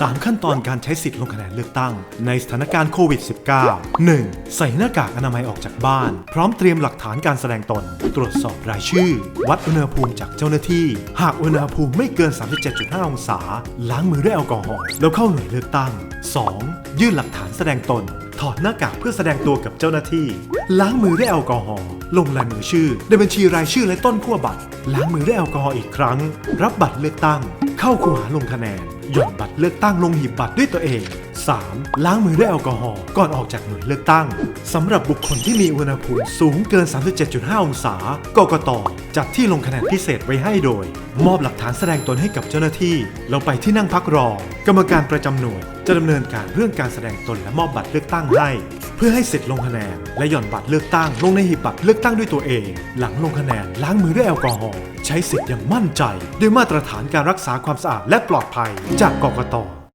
3 ขั้นตอนการใช้สิทธิ์ลงคะแนนเลือกตั้ง ในสถานการณ์โควิด -19 1. ใส่หน้ากากอนามัยออกจากบ้าน พร้อมเตรียมหลักฐานการแสดงตน ตรวจสอบรายชื่อ วัดอุณหภูมิจากเจ้าหน้าที่ หากอุณหภูมิไม่เกิน 37.5 องศา ล้างมือด้วยแอลกอฮอล์แล้วเข้าหน่วยเลือกตั้ง 2. ยื่นหลักฐานแสดงตน ถอดหน้ากากเพื่อแสดงตัวกับเจ้าหน้าที่ ล้างมือด้วยแอลกอฮอล์ลงลายมือชื่อในบัญชีรายชื่อและต้นขั้วบัตร ล้างมือด้วยแอลกอฮอล์อีกครั้ง รับบัตรเลือกตั้ง เข้าคูหาลงคะแนน หย่อนบัตรเลือกตั้งลงหีบบัตรด้วยตัวเอง 3. ล้างมือด้วยแอลกอฮอล์ก่อนออกจากหน่วยเลือกตั้งสำหรับบุคคลที่มีอุณหภูมิสูงเกิน 37.5 องศากกตจัดที่ลงคะแนนพิเศษไว้ให้โดย มอบหลักฐานแสดงตนให้กับเจ้าหน้าที่แล้วไปที่นั่งพักรอ กรรมการประจำหน่วย จะดำเนินการเรื่องการแสดงตนและมอบบัตรเลือกตั้งให้ เพื่อให้เสิทธิ์ลงคะแนน และหย่อนบัตรเลือกตั้ง ลงในหีบบัตรเลือกตั้งด้วยตัวเอง หลังลงคะแนนล้างมือด้วยแอลกอฮอล์ ใช้สิทธิ์อย่างมั่นใจ ด้วยมาตรฐานการรักษาความสะอาดและปลอดภัยจากกกต